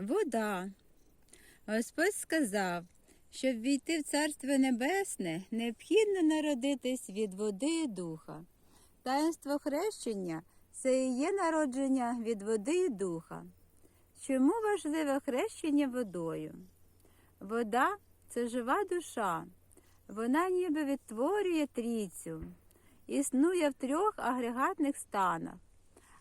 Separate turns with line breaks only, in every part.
Вода. Господь сказав, щоб війти в Царство Небесне, необхідно народитись від води і духа. Таїнство хрещення це і є народження від води і духа. Чому важливе хрещення водою? Вода це жива душа. Вона ніби відтворює трійцю, існує в трьох агрегатних станах.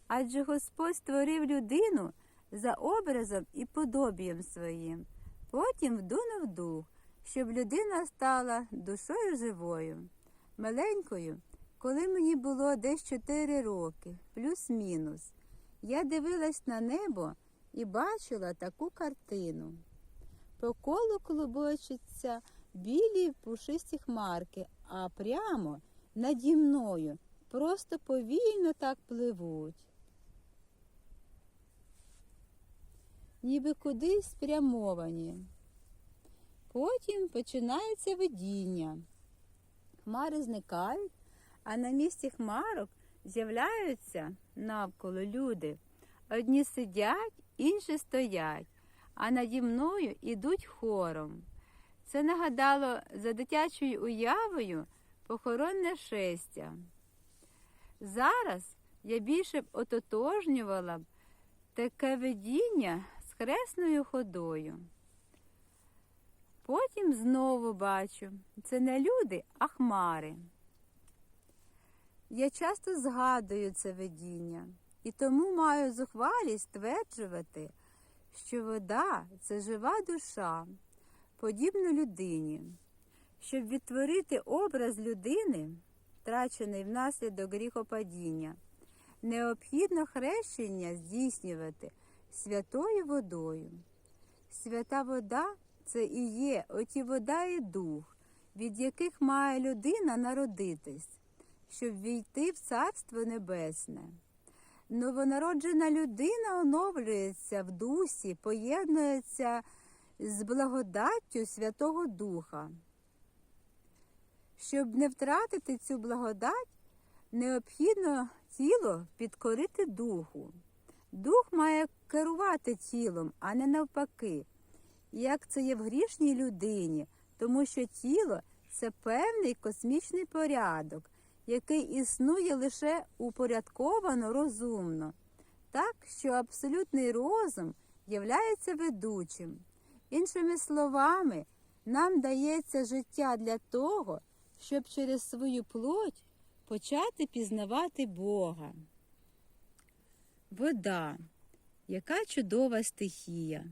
Адже Господь створив людину за образом і подобієм своїм, потім вдунув дух, щоб людина стала душою живою, маленькою, коли мені було десь 4 роки, плюс-мінус. Я дивилась на небо і бачила таку картину. По колу клубочаться білі пушисті хмарки, а прямо наді мною просто повільно так пливуть. Ніби кудись спрямовані. Потім починається видіння. Хмари зникають, а на місці хмарок з'являються навколо люди. Одні сидять, інші стоять, а наді мною ідуть хором. Це нагадало за дитячою уявою похоронне шестя. Зараз я більше б ототожнювала б таке видіння хресною ходою. Потім знову бачу, це не люди, а хмари. Я часто згадую це видіння і тому маю зухвалість стверджувати, що вода це жива душа, подібна людині. Щоб відтворити образ людини, втрачений внаслідок гріхопадіння, необхідно хрещення здійснювати святою водою. Свята вода це і є оті вода і дух, від яких має людина народитись, щоб війти в Царство Небесне. Новонароджена людина оновлюється в дусі, поєднується з благодаттю Святого Духа. Щоб не втратити цю благодать, необхідно тіло підкорити духу. Дух має керувати тілом, а не навпаки, як це є в грішній людині, тому що тіло це певний космічний порядок, який існує лише упорядковано розумно, так що абсолютний розум являється ведучим. Іншими словами, нам дається життя для того, щоб через свою плоть почати пізнавати Бога. Вода, яка чудова стихія.